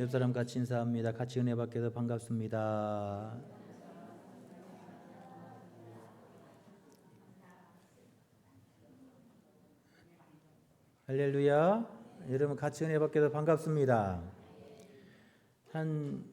옆 사람 같이 인사합니다. 같이 은혜 받게도 반갑습니다. 할렐루야. 여러분 같이 은혜 받게도 반갑습니다. 한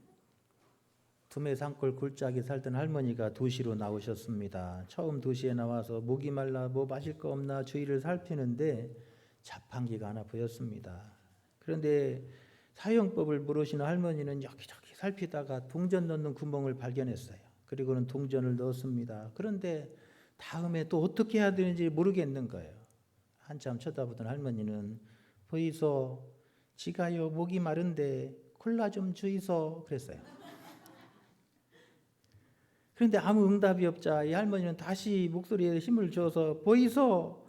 두메 산골 굴짝이 살던 할머니가 도시로 나오셨습니다. 처음 도시에 나와서 목이 말라 뭐 마실 거 없나 주위를 살피는데 자판기가 하나 보였습니다. 그런데 사용법을 물으시는 할머니는 여기저기 살피다가 동전 넣는 구멍을 발견했어요. 그리고는 동전을 넣었습니다. 그런데 다음에 또 어떻게 해야 되는지 모르겠는 거예요. 한참 쳐다보던 할머니는 보이소 지가요 목이 마른데 콜라 좀 주이소 그랬어요. 그런데 아무 응답이 없자 이 할머니는 다시 목소리에 힘을 줘서 보이소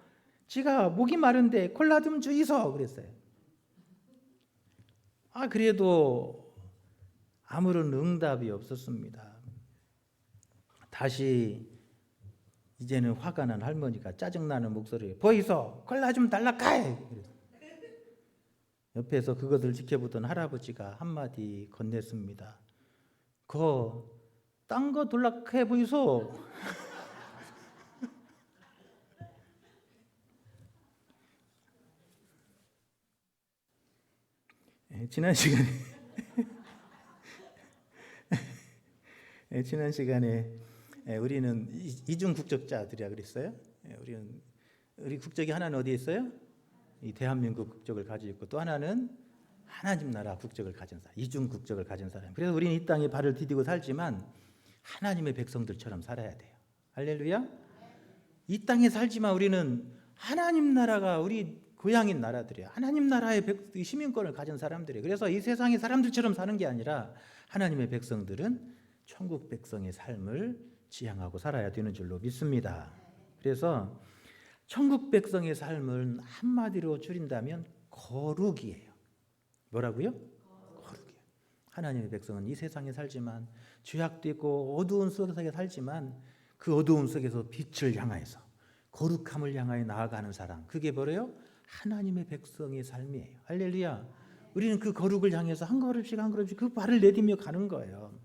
지가 목이 마른데 콜라 좀 주이소 그랬어요. 아 그래도 아무런 응답이 없었습니다. 다시 이제는 화가 난 할머니가 짜증나는 목소리에 보이소 콜라 좀 달라 까이 옆에서 그것을 지켜보던 할아버지가 한마디 건넸습니다. 그딴거 돌락해 보이소. 지난 시간에 예, 지난 시간에 예, 우리는 이- 이중 국적자들이라 그랬어요. 예, 우리는 우리 국적이 하나는 어디에 있어요? 이 대한민국 국적을 가지고 있고 또 하나는 하나님 나라 국적을 가진 사람, 이중 국적을 가진 사람. 그래서 우리는 이 땅에 발을 디디고 살지만 하나님의 백성들처럼 살아야 돼요. 할렐루야. 이 땅에 살지만 우리는 하나님 나라가 우리 고향인 나라들이에요. 하나님 나라의 백- 시민권을 가진 사람들이에요. 그래서 이 세상의 사람들처럼 사는 게 아니라 하나님의 백성들은 천국 백성의 삶을 지향하고 살아야 되는 줄로 믿습니다. 그래서 천국 백성의 삶은 한마디로 줄인다면 거룩이에요. 뭐라고요? 거룩이에요. 하나님의 백성은 이 세상에 살지만 죄악도 있고 어두운 속에 살지만 그 어두운 속에서 빛을 향하여서 거룩함을 향하여 나아가는 사람. 그게 뭐래요? 하나님의 백성의 삶이에요. 할렐루야. 우리는 그 거룩을 향해서 한 걸음씩 한 걸음씩 그 발을 내디며 가는 거예요.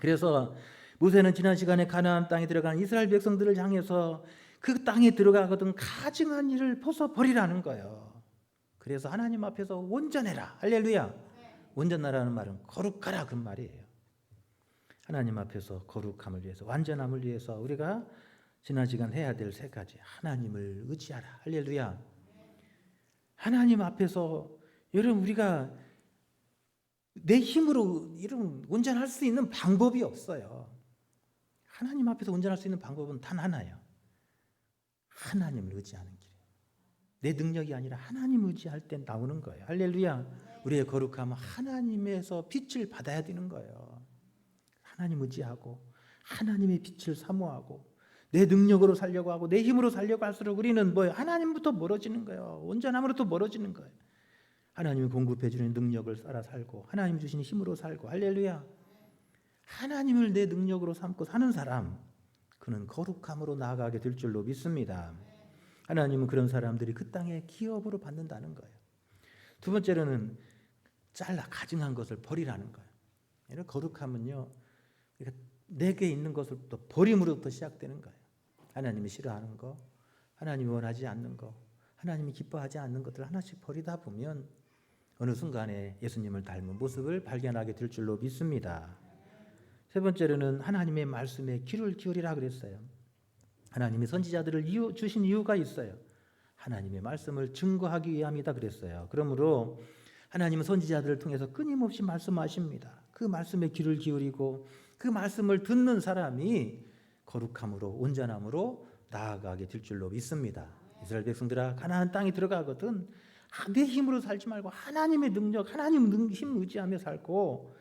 그래서 모세는 지난 시간에 가나안 땅에 들어간 이스라엘 백성들을 향해서 그 땅에 들어가거든 가증한 일을 벗어 버리라는 거예요. 그래서 하나님 앞에서 온전해라. 할렐루야. 온전하라는 말은 거룩하라 그 말이에요. 하나님 앞에서 거룩함을 위해서 완전함을 위해서 우리가 지난 시간 해야 될 세 가지. 하나님을 의지하라. 할렐루야. 하나님 앞에서 여러분 우리가 내 힘으로 이런 온전할 수 있는 방법이 없어요. 하나님 앞에서 온전할 수 있는 방법은 단 하나예요. 하나님을 의지하는 길이에요. 내 능력이 아니라 하나님 의지할 때 나오는 거예요. 할렐루야. 우리의 거룩함은 하나님에서 빛을 받아야 되는 거예요. 하나님 의지하고 하나님의 빛을 사모하고 내 능력으로 살려고 하고 내 힘으로 살려고 할수록 우리는 뭐예요? 하나님부터 멀어지는 거예요. 온전함으로부터 멀어지는 거예요. 하나님이 공급해 주는 능력을 따라 살고 하나님 주신 힘으로 살고 할렐루야. 하나님을 내 능력으로 삼고 사는 사람 그는 거룩함으로 나아가게 될 줄로 믿습니다. 하나님은 그런 사람들이 그 땅에 기업으로 받는다는 거예요. 두 번째로는 잘라 가증한 것을 버리라는 거예요. 거룩함은요. 그러니까 내게 있는 것을부터 버림으로부터 시작되는 거예요. 하나님이 싫어하는 거, 하나님이 원하지 않는 거, 하나님이 기뻐하지 않는 것들을 하나씩 버리다 보면 어느 순간에 예수님을 닮은 모습을 발견하게 될 줄로 믿습니다. 세 번째로는 하나님의 말씀에 귀를 기울이라 그랬어요. 하나님이 선지자들을 이유, 주신 이유가 있어요. 하나님의 말씀을 증거하기 위함이다 그랬어요. 그러므로 하나님은 선지자들을 통해서 끊임없이 말씀하십니다. 그 말씀에 귀를 기울이고 그 말씀을 듣는 사람이 거룩함으로 온전함으로 나아가게 될 줄로 믿습니다. 이스라엘 백성들아 가나안 땅에 들어가거든 아, 내 힘으로 살지 말고 하나님의 능력, 하나님 능- 힘 의지하며 살고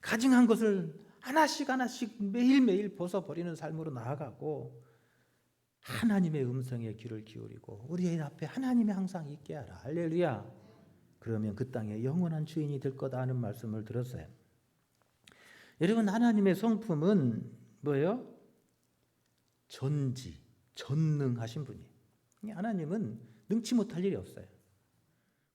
가증한 것을 하나씩 하나씩 매일매일 벗어버리는 삶으로 나아가고 하나님의 음성에 귀를 기울이고 우리의 앞에 하나님이 항상 있게 하라. 할렐루야. 그러면 그 땅에 영원한 주인이 될 거다 하는 말씀을 들었어요. 여러분 하나님의 성품은 뭐예요? 전지, 전능하신 분이에요. 하나님은 능치 못할 일이 없어요.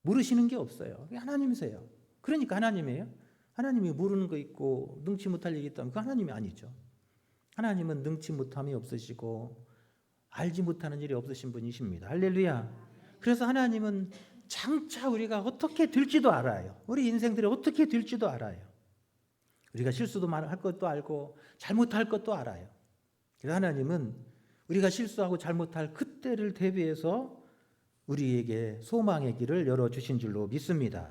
모르시는 게 없어요. 하나님이세요. 그러니까 하나님이에요. 하나님이 모르는 거 있고 능치 못할 일이 있다면 그 하나님이 아니죠. 하나님은 능치 못함이 없으시고 알지 못하는 일이 없으신 분이십니다. 할렐루야. 그래서 하나님은 장차 우리가 어떻게 될지도 알아요. 우리 인생들이 어떻게 될지도 알아요. 우리가 실수도 할 것도 알고 잘못할 것도 알아요. 그래서 하나님은 우리가 실수하고 잘못할 그때를 대비해서 우리에게 소망의 길을 열어 주신 줄로 믿습니다.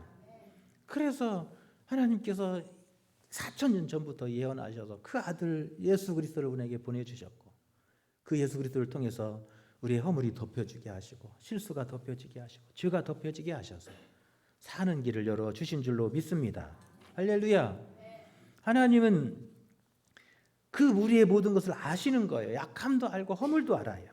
그래서 하나님께서 4천 년 전부터 예언하셔서 그 아들 예수 그리스도를 우리에게 보내 주셨고 그 예수 그리스도를 통해서 우리의 허물이 덮여지게 하시고 실수가 덮여지게 하시고 죄가 덮여지게 하셔서 사는 길을 열어 주신 줄로 믿습니다. 할렐루야. 하나님은 그 우리의 모든 것을 아시는 거예요. 약함도 알고 허물도 알아요.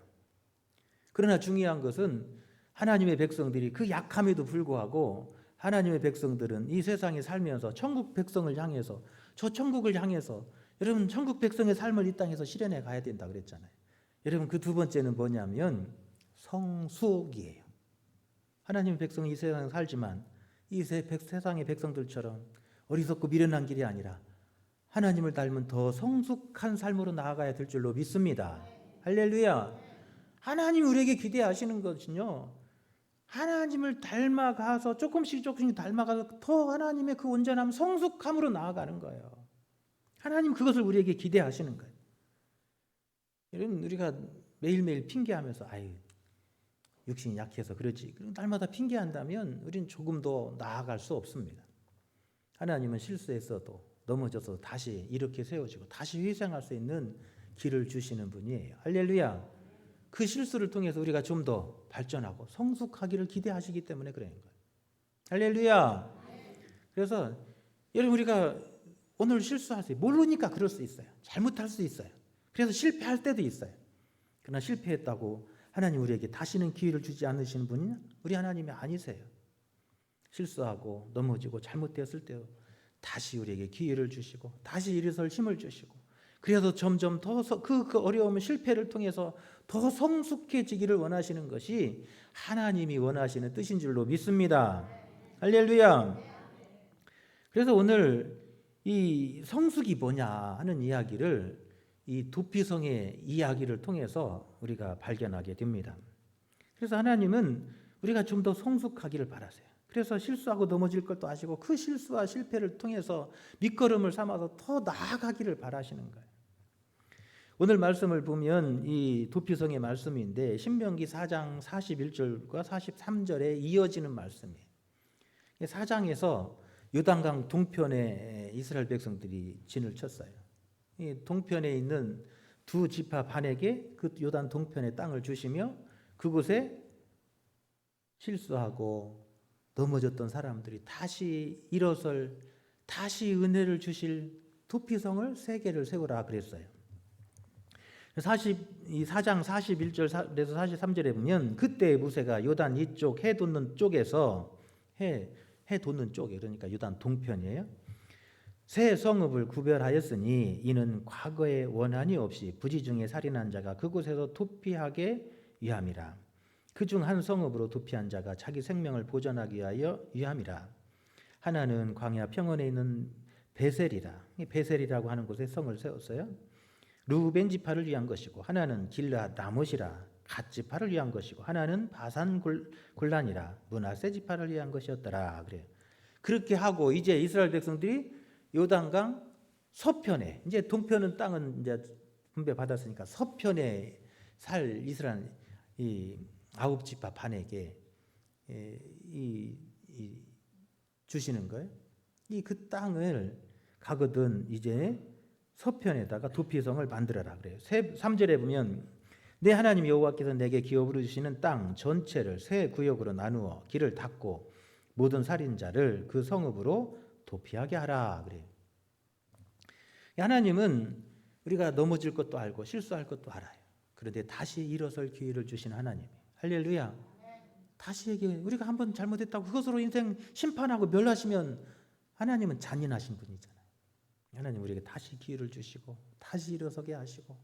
그러나 중요한 것은 하나님의 백성들이 그 약함에도 불구하고 하나님의 백성들은 이 세상에 살면서 천국 백성을 향해서 저 천국을 향해서 여러분 천국 백성의 삶을 이 땅에서 실현해 가야 된다 그랬잖아요. 여러분 그 두 번째는 뭐냐면 성숙이에요. 하나님의 백성은 이 세상에 살지만 이 세상의 백성들처럼 어리석고 미련한 길이 아니라 하나님을 닮은 더 성숙한 삶으로 나아가야 될 줄로 믿습니다. 할렐루야. 하나님 우리에게 기대하시는 것은요. 하나님을 닮아가서 조금씩 조금씩 닮아가서 더 하나님의 그 온전함 성숙함으로 나아가는 거예요. 하나님 그것을 우리에게 기대하시는 거예요. 여러분 우리가 매일매일 핑계하면서 아유 육신이 약해서 그러지. 그럼 날마다 핑계한다면 우리는 조금 더 나아갈 수 없습니다. 하나님은 실수했어도 넘어져서 다시 이렇게 세워지고 다시 회생할 수 있는 길을 주시는 분이에요. 할렐루야. 그 실수를 통해서 우리가 좀 더 발전하고 성숙하기를 기대하시기 때문에 그런 거예요. 할렐루야. 그래서 여러분 우리가 오늘 실수할 수 있어요. 모르니까 그럴 수 있어요. 잘못할 수 있어요. 그래서 실패할 때도 있어요. 그러나 실패했다고 하나님 우리에게 다시는 기회를 주지 않으시는 분이 우리 하나님이 아니세요. 실수하고 넘어지고 잘못되었을 때 다시 우리에게 기회를 주시고 다시 일어설 힘을 주시고 그래서 점점 더그 그 어려움 실패를 통해서 더 성숙해지기를 원하시는 것이 하나님이 원하시는 뜻인 줄로 믿습니다. 할렐루야. 그래서 오늘 이 성숙이 뭐냐 하는 이야기를 이 도피성의 이야기를 통해서 우리가 발견하게 됩니다. 그래서 하나님은 우리가 좀 더 성숙하기를 바라세요. 그래서 실수하고 넘어질 것도 아시고 그 실수와 실패를 통해서 밑거름을 삼아서 더 나아가기를 바라시는 거예요. 오늘 말씀을 보면 이 도피성의 말씀인데 신명기 4장 41절과 43절에 이어지는 말씀이에요. 4장에서 요단강 동편에 이스라엘 백성들이 진을 쳤어요. 이 동편에 있는 두 지파 반에게 그 요단 동편의 땅을 주시며 그곳에 실수하고 넘어졌던 사람들이 다시 일어설 다시 은혜를 주실 도피성을 세 개를 세우라 그랬어요. 40, 이 4장 41절에서 43절에 보면 그때 무세가 요단 이쪽 해 돋는 쪽에서 해, 해 돋는 쪽에 그러니까 요단 동편이에요. 새 성읍을 구별하였으니 이는 과거에 원한이 없이 부지 중에 살인한 자가 그곳에서 도피하게 위함이라. 그중 한 성읍으로 도피한 자가 자기 생명을 보존하기 위하여 위함이라. 하나는 광야 평원에 있는 베셀이라. 이 베셀이라고 하는 곳에 성을 세웠어요. 루벤 지파를 위한 것이고 하나는 길라 나못이라 갓 지파를 위한 것이고 하나는 바산 굴란이라 문하세 지파를 위한 것이었더라 그래요. 그렇게 하고 이제 이스라엘 백성들이 요단강 서편에 이제 동편은 땅은 이제 분배 받았으니까 서편에 살 이스라엘 이 아홉 지파 반에게 이, 이 주시는 거예요. 이 그 땅을 가거든 이제 서편에다가 도피성을 만들어라 그래요. 3절에 보면 내 하나님 여호와께서 내게 기업으로 주시는 땅 전체를 세 구역으로 나누어 길을 닫고 모든 살인자를 그 성읍으로 도피하게 하라 그래요. 하나님은 우리가 넘어질 것도 알고 실수할 것도 알아요. 그런데 다시 일어설 기회를 주신 하나님. 할렐루야. 다시 얘기해. 우리가 한 번 잘못했다고 그것으로 인생 심판하고 멸하시면 하나님은 잔인하신 분이잖아요. 하나님 우리에게 다시 기회를 주시고 다시 일어서게 하시고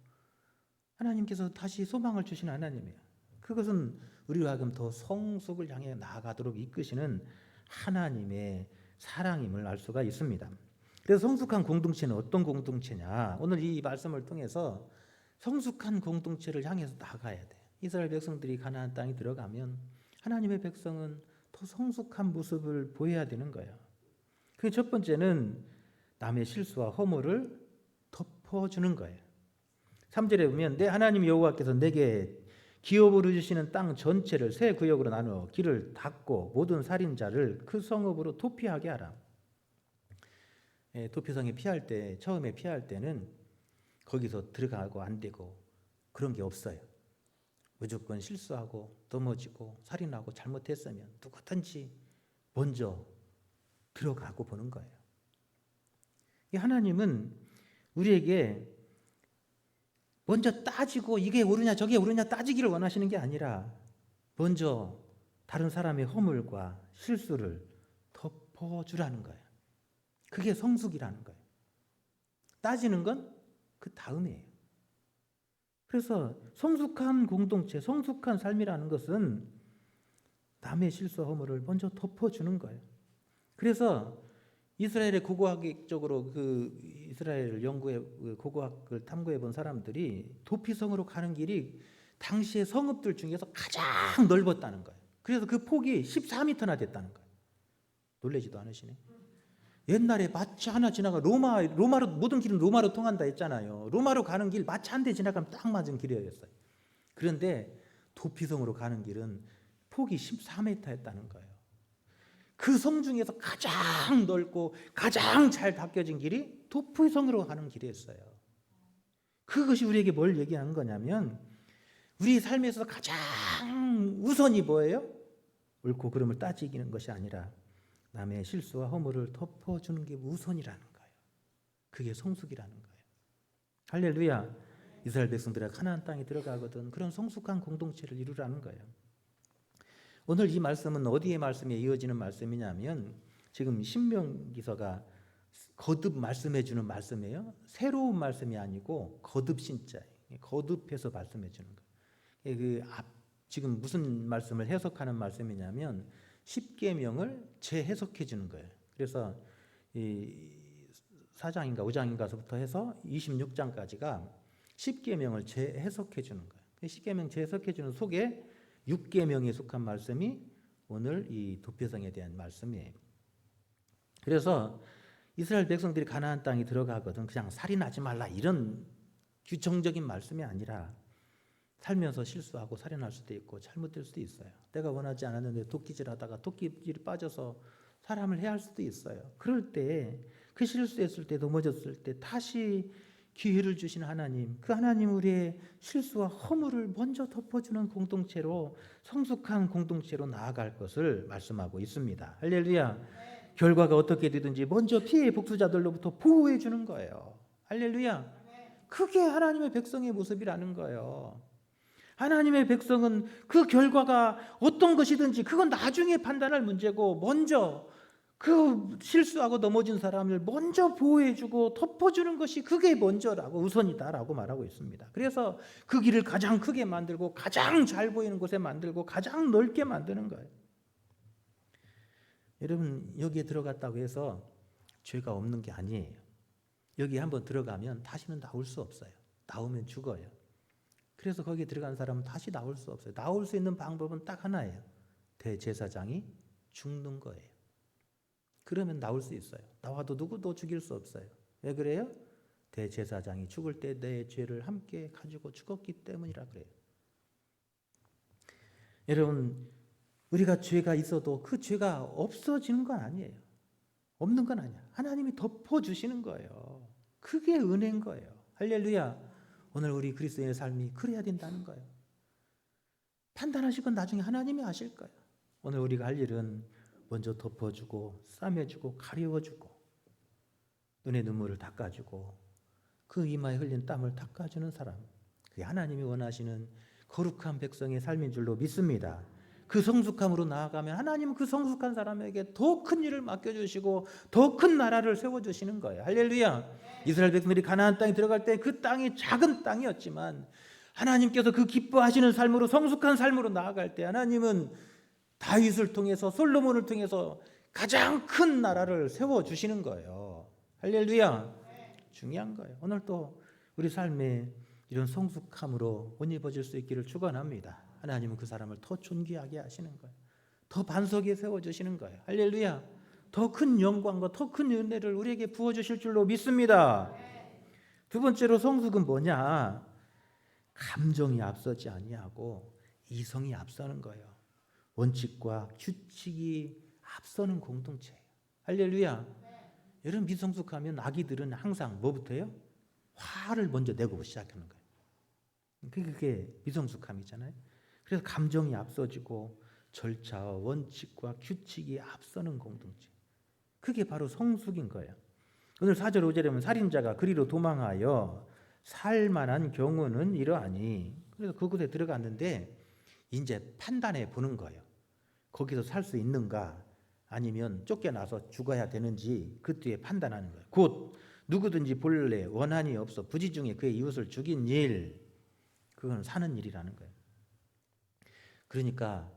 하나님께서 다시 소망을 주시는 하나님이에요. 그것은 우리와 하여금 더 성숙을 향해 나아가도록 이끄시는 하나님의 사랑임을 알 수가 있습니다. 그래서 성숙한 공동체는 어떤 공동체냐? 오늘 이 말씀을 통해서 성숙한 공동체를 향해서 나가야 돼. 이스라엘 백성들이 가나안 땅에 들어가면 하나님의 백성은 더 성숙한 모습을 보여야 되는 거예요. 그 첫 번째는 남의 실수와 허물을 덮어주는 거예요. 3절에 보면 내 하나님 여호와께서 내게 기업으로 주시는 땅 전체를 세 구역으로 나누어 길을 닫고 모든 살인자를 그 성읍으로 도피하게 하라. 예, 도피성에 피할 때 처음에 피할 때는 거기서 들어가고 안 되고 그런 게 없어요. 무조건 실수하고 넘어지고 살인하고 잘못했으면 누구든지 먼저 들어가고 보는 거예요. 이 하나님은 우리에게 먼저 따지고 이게 옳으냐 저게 옳으냐 따지기를 원하시는 게 아니라 먼저 다른 사람의 허물과 실수를 덮어주라는 거예요. 그게 성숙이라는 거예요. 따지는 건 그 다음이에요. 그래서 성숙한 공동체, 성숙한 삶이라는 것은 남의 실수 허물을 먼저 덮어주는 거예요. 그래서 이스라엘의 고고학적으로 그 이스라엘 연구해 그 고고학을 탐구해 본 사람들이 도피성으로 가는 길이 당시의 성읍들 중에서 가장 넓었다는 거예요. 그래서 그 폭이 14m나 됐다는 거예요. 놀래지도 않으시네. 옛날에 마차 하나 지나가 로마 로마로 모든 길은 로마로 통한다 했잖아요. 로마로 가는 길 마차 한 대 지나가면 딱 맞은 길이었어요. 그런데 도피성으로 가는 길은 폭이 14m였다는 거예요. 그 성 중에서 가장 넓고 가장 잘 닦여진 길이 도피성으로 가는 길이었어요. 그것이 우리에게 뭘 얘기하는 거냐면 우리 삶에서 가장 우선이 뭐예요? 옳고 그름을 따지기는 것이 아니라 남의 실수와 허물을 덮어주는 게 우선이라는 거예요. 그게 성숙이라는 거예요. 할렐루야. 이스라엘 백성들이 가나안 땅에 들어가거든 그런 성숙한 공동체를 이루라는 거예요. 오늘 이 말씀은 어디의 말씀에 이어지는 말씀이냐면 지금 신명기서가 거듭 말씀해 주는 말씀이에요. 새로운 말씀이 아니고 거듭 신자예요. 거듭해서 말씀해 주는 거예요. 그 앞, 지금 무슨 말씀을 해석하는 말씀이냐면 십계명을 재해석해 주는 거예요. 그래서 이 4장인가 5장인가서부터 해서 26장까지가 십계명을 재해석해 주는 거예요. 십계명 재해석해 주는 속에 육계명에 속한 말씀이 오늘 이 도표성에 대한 말씀이에요. 그래서 이스라엘 백성들이 가나안 땅에 들어가거든 그냥 살인하지 말라 이런 규정적인 말씀이 아니라 살면서 실수하고 살인할 수도 있고 잘못될 수도 있어요. 내가 원하지 않았는데 도끼질 하다가 도끼질이 빠져서 사람을 해할 수도 있어요. 그럴 때 그 실수했을 때 넘어졌을 때 다시 기회를 주신 하나님, 그 하나님 우리의 실수와 허물을 먼저 덮어주는 공동체로 성숙한 공동체로 나아갈 것을 말씀하고 있습니다. 할렐루야. 결과가 어떻게 되든지 먼저 피해 복수자들로부터 보호해 주는 거예요. 할렐루야. 그게 하나님의 백성의 모습이라는 거예요. 하나님의 백성은 그 결과가 어떤 것이든지 그건 나중에 판단할 문제고 먼저 그 실수하고 넘어진 사람을 먼저 보호해주고 덮어주는 것이 그게 먼저라고 우선이다라고 말하고 있습니다. 그래서 그 길을 가장 크게 만들고 가장 잘 보이는 곳에 만들고 가장 넓게 만드는 거예요. 여러분 여기에 들어갔다고 해서 죄가 없는 게 아니에요. 여기 한번 들어가면 다시는 나올 수 없어요. 나오면 죽어요. 그래서 거기에 들어간 사람은 다시 나올 수 없어요. 나올 수 있는 방법은 딱 하나예요. 대제사장이 죽는 거예요. 그러면 나올 수 있어요. 나와도 누구도 죽일 수 없어요. 왜 그래요? 대제사장이 죽을 때 내 죄를 함께 가지고 죽었기 때문이라 그래요. 여러분, 우리가 죄가 있어도 그 죄가 없어지는 건 아니에요. 없는 건 아니야. 하나님이 덮어주시는 거예요. 그게 은혜인 거예요. 할렐루야. 오늘 우리 그리스도인의 삶이 그래야 된다는 거예요. 판단하실 건 나중에 하나님이 하실 거예요. 오늘 우리가 할 일은 먼저 덮어주고 싸매주고 가려워주고 눈의 눈물을 닦아주고 그 이마에 흘린 땀을 닦아주는 사람 그게 하나님이 원하시는 거룩한 백성의 삶인 줄로 믿습니다. 그 성숙함으로 나아가면 하나님은 그 성숙한 사람에게 더 큰 일을 맡겨주시고 더 큰 나라를 세워주시는 거예요. 할렐루야. 이스라엘 백성들이 가나안 땅에 들어갈 때 그 땅이 작은 땅이었지만 하나님께서 그 기뻐하시는 삶으로 성숙한 삶으로 나아갈 때 하나님은 다윗을 통해서 솔로몬을 통해서 가장 큰 나라를 세워 주시는 거예요. 할렐루야. 중요한 거예요. 오늘 또 우리 삶에 이런 성숙함으로 옷 입어질 수 있기를 축원합니다. 하나님은 그 사람을 더 존귀하게 하시는 거예요. 더 반석에 세워 주시는 거예요. 할렐루야. 더 큰 영광과 더 큰 은혜를 우리에게 부어 주실 줄로 믿습니다. 두 번째로 성숙은 뭐냐? 감정이 앞서지 아니하고 이성이 앞서는 거예요. 원칙과 규칙이 앞서는 공동체예요. 할렐루야. 여러분 미성숙하면 아기들은 항상 뭐부터요? 화를 먼저 내고 시작하는 거예요. 그게 미성숙함이잖아요. 그래서 감정이 앞서지고 절차와 원칙과 규칙이 앞서는 공동체. 그게 바로 성숙인 거예요. 오늘 4절 5절에 보면 살인자가 그리로 도망하여 살만한 경우는 이러하니 그래서 그곳에 들어갔는데 이제 판단해 보는 거예요. 거기서 살 수 있는가 아니면 쫓겨나서 죽어야 되는지 그 뒤에 판단하는 거예요. 곧 누구든지 본래 원한이 없어 부지 중에 그의 이웃을 죽인 일 그건 사는 일이라는 거예요. 그러니까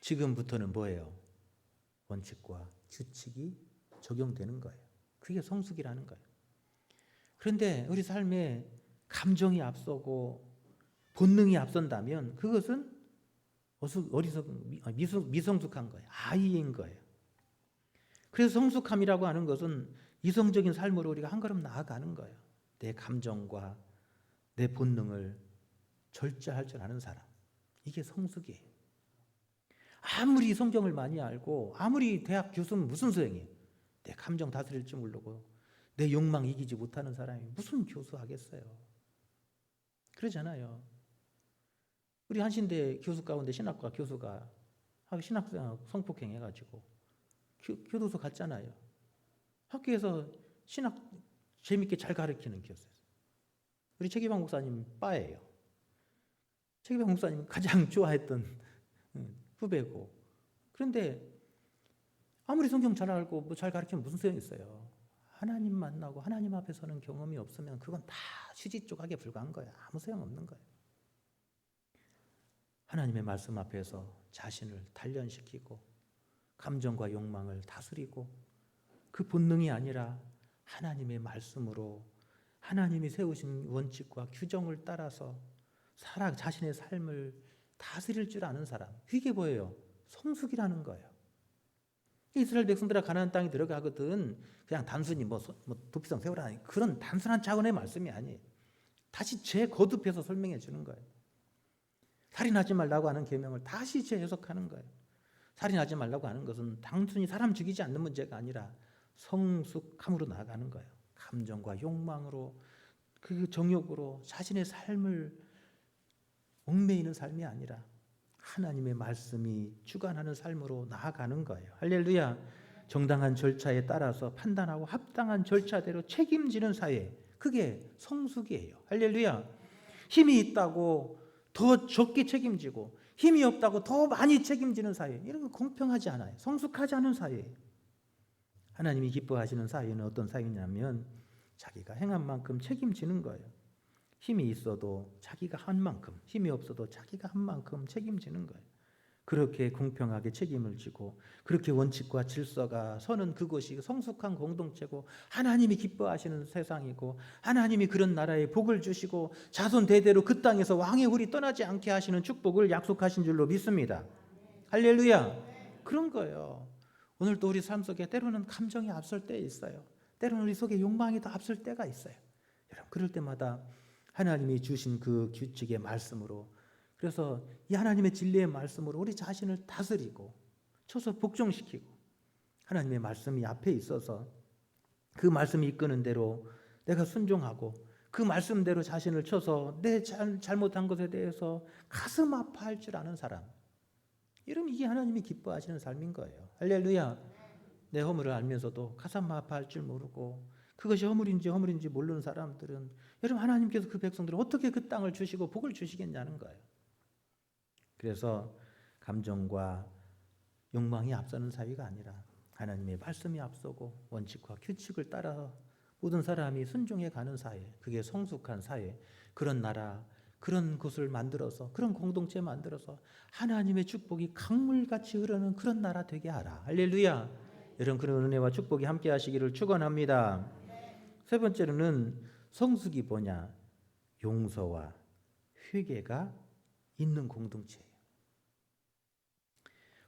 지금부터는 뭐예요? 원칙과 규칙이 적용되는 거예요. 그게 성숙이라는 거예요. 그런데 우리 삶에 감정이 앞서고 본능이 앞선다면 그것은 미- 아, 미성, 미성숙한 거예요. 아이인 거예요. 그래서 성숙함이라고 하는 것은 이성적인 삶으로 우리가 한 걸음 나아가는 거예요. 내 감정과 내 본능을 절제할 줄 아는 사람. 이게 성숙이에요. 아무리 성경을 많이 알고 아무리 대학 교수는 무슨 소용이에요. 내 감정 다스릴 줄 모르고 내 욕망 이기지 못하는 사람이 무슨 교수 하겠어요. 그러잖아요. 우리 한신대 교수 가운데 신학과 교수가 학- 신학생 성폭행 해가지고 교, 교도소 갔잖아요. 학교에서 신학 재밌게 잘 가르치는 교수였어요. 우리 최기방 목사님 빠예요. 최기방 목사님 가장 좋아했던 음, 후배고. 그런데 아무리 성경 잘 알고 뭐 잘 가르치면 무슨 소용이 있어요. 하나님 만나고 하나님 앞에 서는 경험이 없으면 그건 다 휴지 조각에 불과한 거야. 아무 소용 없는 거야. 하나님의 말씀 앞에서 자신을 단련시키고 감정과 욕망을 다스리고 그 본능이 아니라 하나님의 말씀으로 하나님이 세우신 원칙과 규정을 따라서 살아 자신의 삶을 다스릴 줄 아는 사람 이게 뭐예요? 성숙이라는 거예요. 이스라엘 백성들아 가나안 땅에 들어가거든 그냥 단순히 뭐, 소- 뭐 도피성 세우라 그런 단순한 차원의 말씀이 아니에요. 다시 재거듭해서 설명해 주는 거예요. 살인하지 말라고 하는 계명을 다시 재해석하는 거예요. 살인하지 말라고 하는 것은 단순히 사람 죽이지 않는 문제가 아니라 성숙함으로 나아가는 거예요. 감정과 욕망으로 그 정욕으로 자신의 삶을 얽매이는 삶이 아니라 하나님의 말씀이 주관하는 삶으로 나아가는 거예요. 할렐루야. 정당한 절차에 따라서 판단하고 합당한 절차대로 책임지는 사회. 그게 성숙이에요. 할렐루야. 힘이 있다고 더 적게 책임지고 힘이 없다고 더 많이 책임지는 사회. 이런 거 공평하지 않아요. 성숙하지 않은 사회. 하나님이 기뻐하시는 사회는 어떤 사회냐면 자기가 행한 만큼 책임지는 거예요. 힘이 있어도 자기가 한 만큼, 힘이 없어도 자기가 한 만큼 책임지는 거예요. 그렇게 공평하게 책임을 지고 그렇게 원칙과 질서가 서는 그것이 성숙한 공동체고 하나님이 기뻐하시는 세상이고 하나님이 그런 나라에 복을 주시고 자손 대대로 그 땅에서 왕의 홀이 떠나지 않게 하시는 축복을 약속하신 줄로 믿습니다. 할렐루야. 그런 거예요. 오늘도 우리 삶 속에 때로는 감정이 앞설 때 있어요. 때로는 우리 속에 욕망이 더 앞설 때가 있어요. 여러분 그럴 때마다 하나님이 주신 그 규칙의 말씀으로. 그래서 이 하나님의 진리의 말씀으로 우리 자신을 다스리고 쳐서 복종시키고 하나님의 말씀이 앞에 있어서 그 말씀이 이끄는 대로 내가 순종하고 그 말씀대로 자신을 쳐서 내 잘, 잘못한 것에 대해서 가슴 아파할 줄 아는 사람. 이러면 이게 하나님이 기뻐하시는 삶인 거예요. 할렐루야. 내 허물을 알면서도 가슴 아파할 줄 모르고 그것이 허물인지 허물인지 모르는 사람들은 여러분 하나님께서 그 백성들을 어떻게 그 땅을 주시고 복을 주시겠냐는 거예요. 그래서 감정과 욕망이 앞서는 사회가 아니라 하나님의 말씀이 앞서고 원칙과 규칙을 따라 모든 사람이 순종해 가는 사회, 그게 성숙한 사회, 그런 나라, 그런 곳을 만들어서 그런 공동체 만들어서 하나님의 축복이 강물같이 흐르는 그런 나라 되게 하라. 할렐루야. 여러분 그런 은혜와 축복이 함께 하시기를 축원합니다. 세 번째로는 성숙이 뭐냐? 용서와 회개가 있는 공동체예요.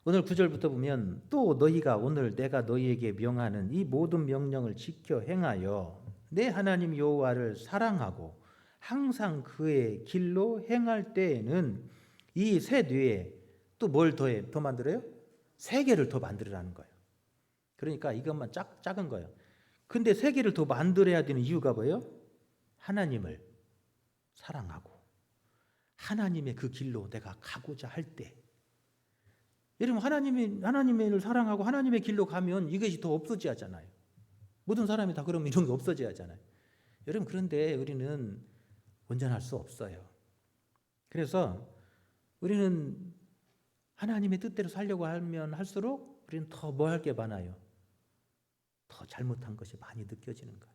오늘 9절부터 보면 또 너희가 오늘 내가 너희에게 명하는 이 모든 명령을 지켜 행하여 내 하나님 여호와를 사랑하고 항상 그의 길로 행할 때에는 이 새 뇌에 또 뭘 더해 더 만들어요? 세 개를 더 만들으라는 거예요. 그러니까 이것만 작, 작은 거예요. 근데 세 개를 더 만들어야 되는 이유가 뭐예요? 하나님을 사랑하고 하나님의 그 길로 내가 가고자 할 때. 여러분 하나님이 하나님을 사랑하고 하나님의 길로 가면 이것이 더 없어져야잖아요. 모든 사람이 다 그러면 이런 게 없어져야 하잖아요. 여러분 그런데 우리는 온전할 수 없어요. 그래서 우리는 하나님의 뜻대로 살려고 하면 할수록 우리는 더 뭐 할 게 많아요. 더 잘못한 것이 많이 느껴지는 거예요.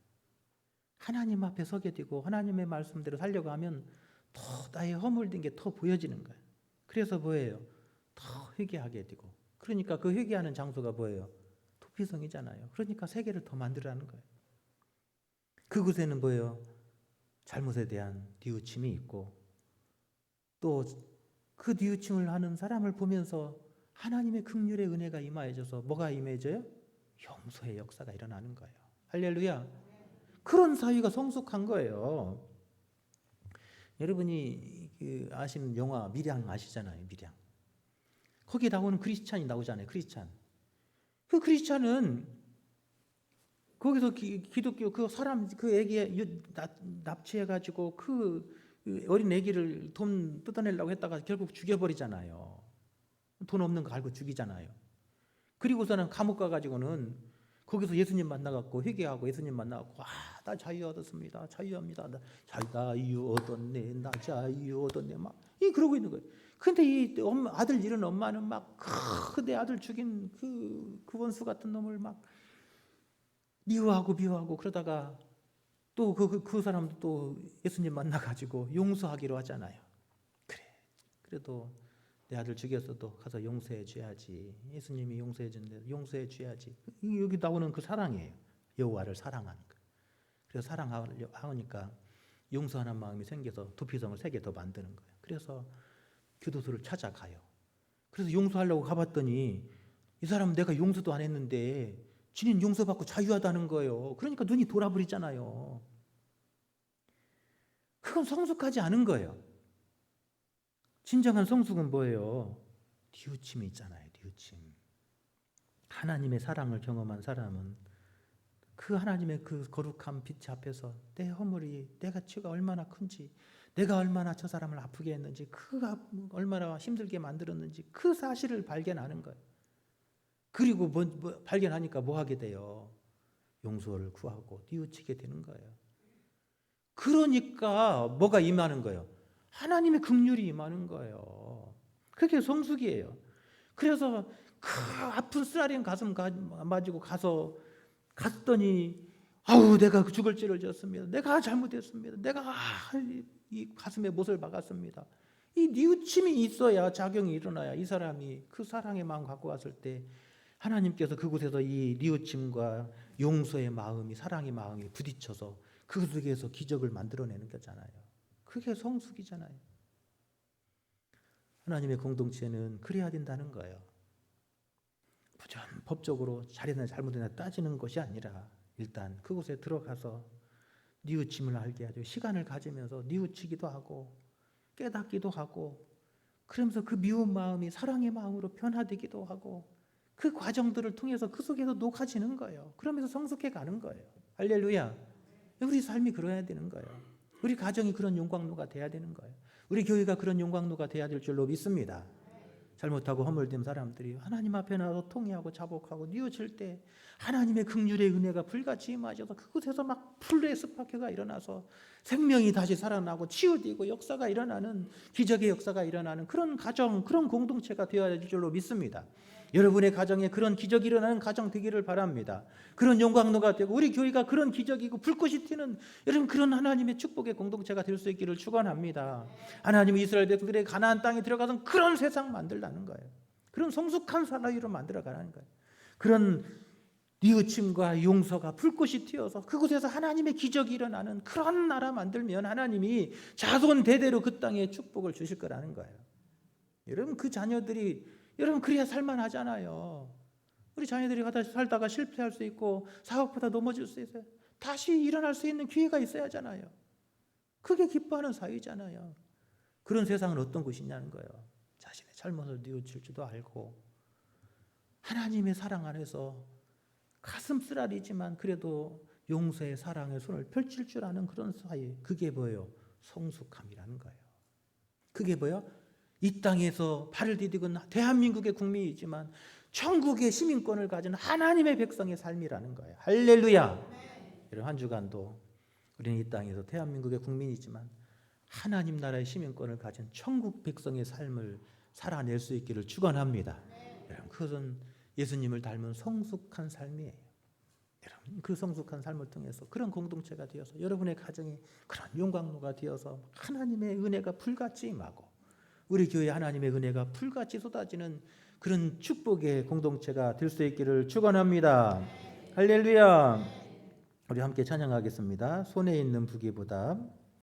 하나님 앞에 서게 되고 하나님의 말씀대로 살려고 하면 더 나의 허물된 게 더 보여지는 거예요. 그래서 뭐예요? 더 회개하게 되고. 그러니까 그 회개하는 장소가 뭐예요? 도피성이잖아요. 그러니까 세계를 더 만들라는 거예요. 그곳에는 뭐예요? 잘못에 대한 뉘우침이 있고 또 그 뉘우침을 하는 사람을 보면서 하나님의 극률의 은혜가 임하여져서 뭐가 임해져요? 용서의 역사가 일어나는 거예요. 할렐루야. 그런 사위가 성숙한 거예요. 여러분이 그 아시는 영화 미량 아시잖아요. 미량. 거기 나오는 크리스찬이 나오잖아요. 크리스찬. 그 크리스찬은 거기서 기, 기독교 그 사람 그 애기 납치해 가지고 그 어린 애기를 돈 뜯어내려고 했다가 결국 죽여버리잖아요. 돈 없는 거 알고 죽이잖아요. 그리고서는 감옥 가가지고는 거기서 예수님 만나갖고 회개하고 예수님 만나갖고 아나 자유 얻었습니다. 자유합니다. 나 자유 얻었네. 나 자유 얻었네. 막이 그러고 있는 거예요. 근데 이 엄마, 아들 잃은 엄마는 막 내 아들 죽인 그, 그 원수 같은 놈을 막 미워하고 미워하고 그러다가 또그 그, 그 사람도 또 예수님 만나가지고 용서하기로 하잖아요. 그래. 그래도 내 아들 죽였어도 가서 용서해 줘야지. 예수님이 용서해 준대. 용서해 줘야지. 여기 나오는 그 사랑이에요. 여호와를 사랑하는 거. 그래서 사랑하니까 용서하는 마음이 생겨서 두피성을 세 개 더 만드는 거예요. 그래서 교도소를 찾아가요. 그래서 용서하려고 가봤더니 이 사람 내가 용서도 안 했는데 지는 용서받고 자유하다는 거예요. 그러니까 눈이 돌아버리잖아요. 그건 성숙하지 않은 거예요. 진정한 성숙은 뭐예요? 뉘우침이 있잖아요. 뉘우침. 하나님의 사랑을 경험한 사람은 그 하나님의 그 거룩한 빛 앞에서 내 허물이 내가 죄가 얼마나 큰지 내가 얼마나 저 사람을 아프게 했는지 그가 얼마나 힘들게 만들었는지 그 사실을 발견하는 거예요. 그리고 뭐, 뭐 발견하니까 뭐 하게 돼요? 용서를 구하고 뉘우치게 되는 거예요. 그러니까 뭐가 임하는 거예요? 하나님의 긍휼이 임하는 거예요. 그게 성숙이에요. 그래서 그 아픈 쓰라린 가슴 가지고 가서 갔더니 아우 내가 죽을 죄를 지었습니다. 내가 잘못했습니다. 내가 이 가슴에 못을 박았습니다. 이 뉘우침이 있어야 작용이 일어나야 이 사람이 그 사랑의 마음 갖고 왔을 때 하나님께서 그곳에서 이 뉘우침과 용서의 마음이 사랑의 마음이 부딪혀서 그 속에서 기적을 만들어내는 거잖아요. 그게 성숙이잖아요. 하나님의 공동체는 그래야 된다는 거예요. 부전 법적으로 잘했나 잘못했나 따지는 것이 아니라 일단 그곳에 들어가서 뉘우침을 알게 하죠. 시간을 가지면서 뉘우치기도 하고 깨닫기도 하고 그러면서 그 미운 마음이 사랑의 마음으로 변화되기도 하고 그 과정들을 통해서 그 속에서 녹아지는 거예요. 그러면서 성숙해 가는 거예요. 할렐루야. 우리 삶이 그래야 되는 거예요. 우리 가정이 그런 용광로가 돼야 되는 거예요. 우리 교회가 그런 용광로가 돼야 될 줄로 믿습니다. 잘못하고 허물된 사람들이 하나님 앞에 나서 통회하고 자복하고 뉘어질 때 하나님의 극률의 은혜가 불같이 임하셔서 그곳에서 막 풀의 습박회가 일어나서 생명이 다시 살아나고 치유되고 역사가 일어나는 기적의 역사가 일어나는 그런 가정 그런 공동체가 되어야 될 줄로 믿습니다. 여러분의 가정에 그런 기적이 일어나는 가정 되기를 바랍니다. 그런 영광로가 되고 우리 교회가 그런 기적이고 불꽃이 튀는 여러분 그런 하나님의 축복의 공동체가 될 수 있기를 축원합니다. 하나님 이스라엘 백성들의 가나안 땅에 들어가서 그런 세상 만들라는 거예요. 그런 성숙한 사나이로 만들어 가라는 거예요. 그런 뉘우침과 용서가 불꽃이 튀어서 그곳에서 하나님의 기적이 일어나는 그런 나라 만들면 하나님이 자손 대대로 그 땅에 축복을 주실 거라는 거예요. 여러분 그 자녀들이 여러분 그래야 살만하잖아요. 우리 자녀들이 살다가 실패할 수 있고 사업보다 넘어질 수 있어요. 다시 일어날 수 있는 기회가 있어야 하잖아요. 그게 기뻐하는 사회잖아요. 그런 세상은 어떤 곳이냐는 거예요. 자신의 잘못을 뉘우칠 줄도 알고 하나님의 사랑 안에서 가슴 쓰라리지만 그래도 용서의 사랑의 손을 펼칠 줄 아는 그런 사이 그게 뭐예요? 성숙함이라는 거예요. 그게 뭐야? 이 땅에서 발을 디디건 대한민국의 국민이지만 천국의 시민권을 가진 하나님의 백성의 삶이라는 거예요. 할렐루야. 이런 한 주간도 우리는 이 땅에서 대한민국의 국민이지만 하나님 나라의 시민권을 가진 천국 백성의 삶을 살아낼 수 있기를 축원합니다. 여러분 그것은 예수님을 닮은 성숙한 삶이에요. 여러분 그 성숙한 삶을 통해서 그런 공동체가 되어서 여러분의 가정이 그런 용광로가 되어서 하나님의 은혜가 불같이 임하고 우리 교회 하나님의 은혜가 불같이 쏟아지는 그런 축복의 공동체가 될 수 있기를 축원합니다. 할렐루야. 우리 함께 찬양하겠습니다. 손에 있는 부기보다